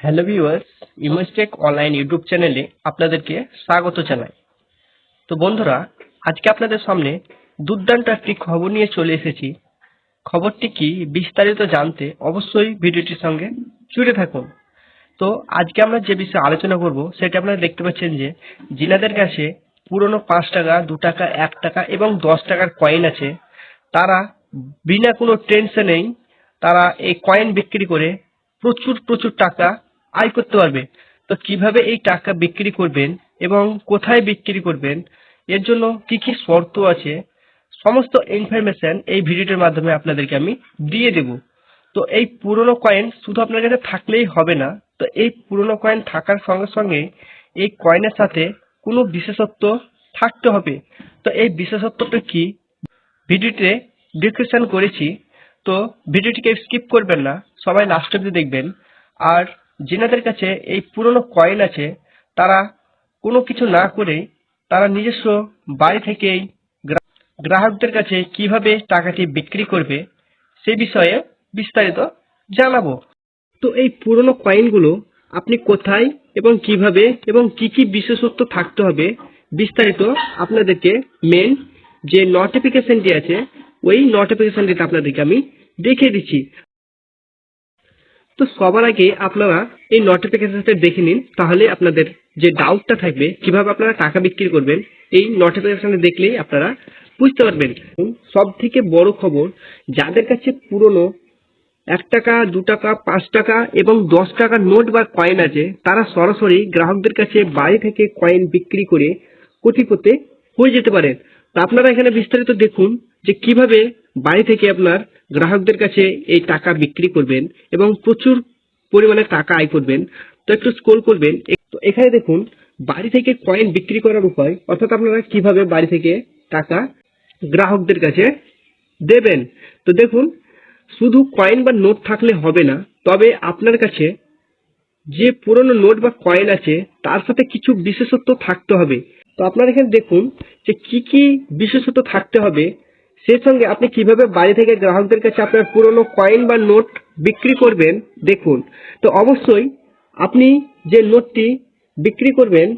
Hello viewers ইমোস্টেক online YouTube চ্যানেলে আপনাদেরকে স্বাগত জানাই। তো বন্ধুরা, আজকে আপনাদের সামনে দুর্দান্ত একটি খবর নিয়ে চলে এসেছি। খবরটি কি বিস্তারিত জানতে অবশ্যই ভিডিওটির সঙ্গে জুড়ে থাকুন। তো আজকে আমরা যে বিষয়ে আলোচনা করব, সেটা আপনারা দেখতে পাচ্ছেন যে জিনাদের কাছে পুরনো পাঁচ টাকা, দু টাকা, এক টাকা এবং দশ টাকার কয়েন আছে। তারা বিনা কোনো টেনশনেই তারা এই কয়েন বিক্রি করে প্রচুর প্রচুর টাকা আয় করতে পারবে। তো কীভাবে এই টাকা বিক্রি করবেন এবং কোথায় বিক্রি করবেন? এর জন্য কি কি শর্ত আছে? সমস্ত ইনফরমেশন এই ভিডিওটির মাধ্যমে আপনাদেরকে আমি দিয়ে দেব। তো এই পুরনো কয়েন শুধু আপনার কাছে থাকলেই হবে না, তো এই পুরনো কয়েন থাকার সঙ্গে সঙ্গে এই কয়েনের সাথে কোনো বিশেষত্ব থাকতে হবে। তো এই বিশেষত্বটা কি? ভিডিওতে ডিসক্রিপশন করেছি। তো ভিডিওটিকে স্কিপ করবেন না, সবাই লাস্ট অব্দি দেখবেন। আর যেনাদের কাছে এই পুরনো কয়েন আছে, তারা কোনো কিছু না করে তারা নিজস্ব বাড়ি থেকেই গ্রা- গ্রাহকদের কাছে কীভাবে টাকাটি বিক্রি করবে, সে বিষয়ে বিস্তারিত জানাব। তো এই পুরনো কয়েনগুলো আপনি কোথায় এবং কীভাবে এবং কি কি বিশেষত্ব থাকতে হবে বিস্তারিত আপনাদেরকে মেন যে নোটিফিকেশনটি আছে, ওই নোটিফিকেশনটিতে আপনাদেরকে আমি দেখিয়ে দিচ্ছি। তো সবার আগে আপনারা এই নোটিফিকেশনটা দেখে নিন, তাহলে আপনাদের যে ডাউটটা থাকবে, কীভাবে আপনারা টাকা বিক্রি করবেন, এই নোটিফিকেশনে দেখলেই আপনারা বুঝতে পারবেন। সব থেকে বড় খবর, যাদের কাছে পুরনো এক টাকা, দু টাকা, পাঁচ টাকা এবং দশ টাকা নোট বা কয়েন আছে, তারা সরাসরি গ্রাহকদের কাছে বাড়ি থেকে কয়েন বিক্রি করে কোটিপতি হয়ে যেতে পারেন। তো আপনারা এখানে বিস্তারিত দেখুন যে কীভাবে বাড়ি থেকে আপনার গ্রাহকদের কাছে এই টাকা বিক্রি করবেন এবং প্রচুর পরিমাণে টাকা আয় করবেন। তো একটু স্ক্রোল করবেন। তো এখানে দেখুন, বাড়ি থেকে কয়েন বিক্রি করার উপায়, অর্থাৎ আপনারা কীভাবে বাড়ি থেকে টাকা গ্রাহকদের কাছে দেবেন। তো দেখুন, শুধু কয়েন বা নোট থাকলে হবে না, তবে আপনার কাছে যে পুরনো নোট বা কয়েন আছে, তার সাথে কিছু বিশেষত্ব থাকতে হবে। তো আপনারা এখানে দেখুন যে কি কি বিশেষত্ব থাকতে হবে সেই সঙ্গে আপনি কীভাবে বাড়ি থেকে গ্রাহকদের কাছে আপনার পুরনো কয়েন বা নোট বিক্রি করবেন, দেখুন। তো অবশ্যই আপনি যে নোটটি বিক্রি করবেন,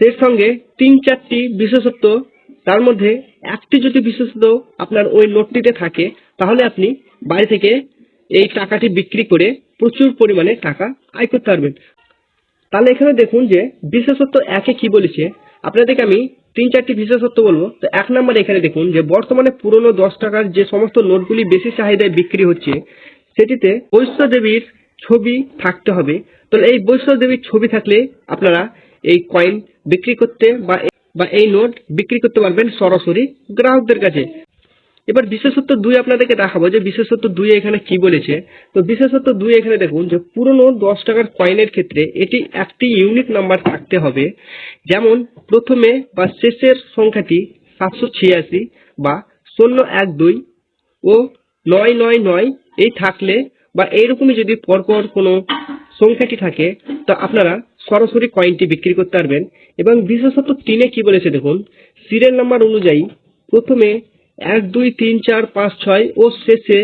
সেই সঙ্গে তিন চারটি বিশেষত্ব, তার মধ্যে একটি যদি বিশেষত্ব আপনার ওই নোটটিতে থাকে, তাহলে আপনি বাড়ি থেকে এই টাকাটি বিক্রি করে প্রচুর পরিমাণে টাকা আয় করতে পারবেন। তাহলে এখানে দেখুন যে বিশেষত্ব একে কি বলেছে। আপনাদেরকে আমি তিন চারটি বিশেষত্ব বলব। তো এক নম্বরে এখানে দেখুন যে বর্তমানে পুরনো দশ টাকার যে সমস্ত নোটগুলি বেশি চাহিদায় বিক্রি হচ্ছে, সেটিতে বৈশ্য দেবীর ছবি থাকতে হবে। তো এই বৈশ্য দেবীর ছবি থাকলে আপনারা এই কয়েন বিক্রি করতে বা বা এই নোট বিক্রি করতে পারবেন সরাসরি গ্রাহকদের কাছে। এবার বিশেষত্ব দুই আপনাদেরকে দেখাবো যে বিশেষত্ব দুই এখানে কি বলেছে। তো বিশেষত্ব দুই এখানে দেখুন যে পুরনো দশ টাকার কয়েনের ক্ষেত্রে এটি একটি ইউনিক নাম্বার থাকতে হবে। যেমন প্রথমে বা শেষের সংখ্যাটি সাতশো ছিয়াশি বা শূন্য এক দুই ও নয় নয় নয় এই থাকলে বা এইরকমই যদি পরপর কোনো সংখ্যাটি থাকে, তো আপনারা সরাসরি কয়েনটি বিক্রি করতে পারবেন। এবং বিশেষত তিনে কি বলেছে দেখুন, সিরিয়াল নাম্বার অনুযায়ী প্রথমে এক, দুই, তিন, চার, পাঁচ, ছয় ও শেষে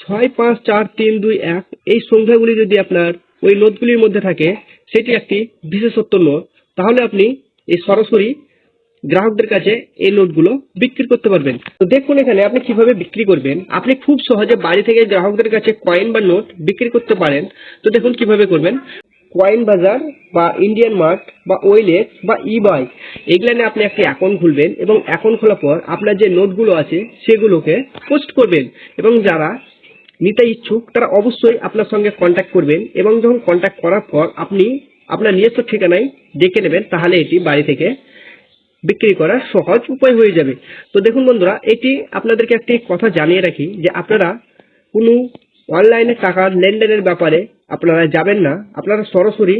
ছয়, পাঁচ, চার, তিন, দুই, এক, এই সংখ্যাগুলি যদি আপনার ওই নোটগুলির মধ্যে থাকে, সেটি একটি বিশেষত্ব নোট। তাহলে আপনি এই সরাসরি গ্রাহকদের কাছে এই নোটগুলো বিক্রি করতে পারবেন। তো দেখুন এখানে আপনি কীভাবে বিক্রি করবেন। আপনি খুব সহজে বাড়ি থেকে গ্রাহকদের কাছে কয়েন বা নোট বিক্রি করতে পারেন। তো দেখুন কীভাবে করবেন। কয়েন বাজার বা ইন্ডিয়ান মার্ট বা ওয়েলেক্স বা ইবাই এগুলানে আপনি একটি অ্যাকাউন্ট খুলবেন এবং অ্যাকাউন্ট খোলার পর আপনার যে নোটগুলো আছে সেগুলোকে পোস্ট করবেন এবং যারা নিতে ইচ্ছুক তারা অবশ্যই আপনার সঙ্গে কন্ট্যাক্ট করবেন এবং যখন কন্ট্যাক্ট করার পর আপনি আপনার নিজস্ব ঠিকানায় ডেকে নেবেন, তাহলে এটি বাড়ি থেকে বিক্রি করার সহজ উপায় হয়ে যাবে। তো দেখুন বন্ধুরা, এটি আপনাদেরকে একটি কথা জানিয়ে রাখি যে আপনারা কোনো অনলাইনে টাকা লেনদেনের ব্যাপারে আপনারা যাবেন না। আপনারা সরাসরি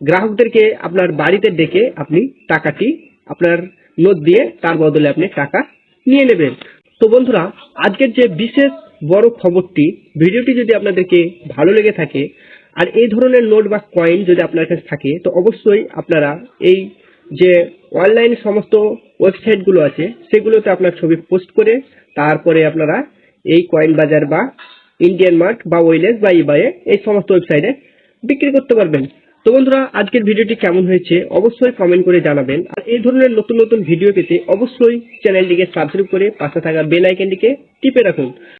গ্রাহকদেরকে আপনার বাড়িতে ডেকে আপনি টাকাটি আপনার নোট দিয়ে তার বদলে আপনি টাকা নিয়ে নেবেন। তো বন্ধুরা, আজকের যে বিশেষ বড় খবরটি, ভিডিওটি যদি আপনাদেরকে ভালো লেগে থাকে, আর এই ধরনের নোট বা কয়েন যদি আপনার কাছে থাকে, তো অবশ্যই আপনারা এই যে অনলাইন সমস্ত ওয়েবসাইটগুলো আছে, সেগুলোতে আপনার ছবি পোস্ট করে তারপরে আপনারা এই কয়েন বাজার বা ইন্ডিয়ান মার্ক বা ওয়েলেস বা ইবায়ে এই সমস্ত ওয়েবসাইটে বিক্রি করতে পারবেন। তো বন্ধুরা, আজকের ভিডিওটি কেমন হয়েছে অবশ্যই কমেন্ট করে জানাবেন। আর এই ধরনের নতুন নতুন ভিডিও পেতে অবশ্যই চ্যানেলটিকে সাবস্ক্রাইব করে পাশে থাকা বেল আইকনটিকে টিপে রাখুন।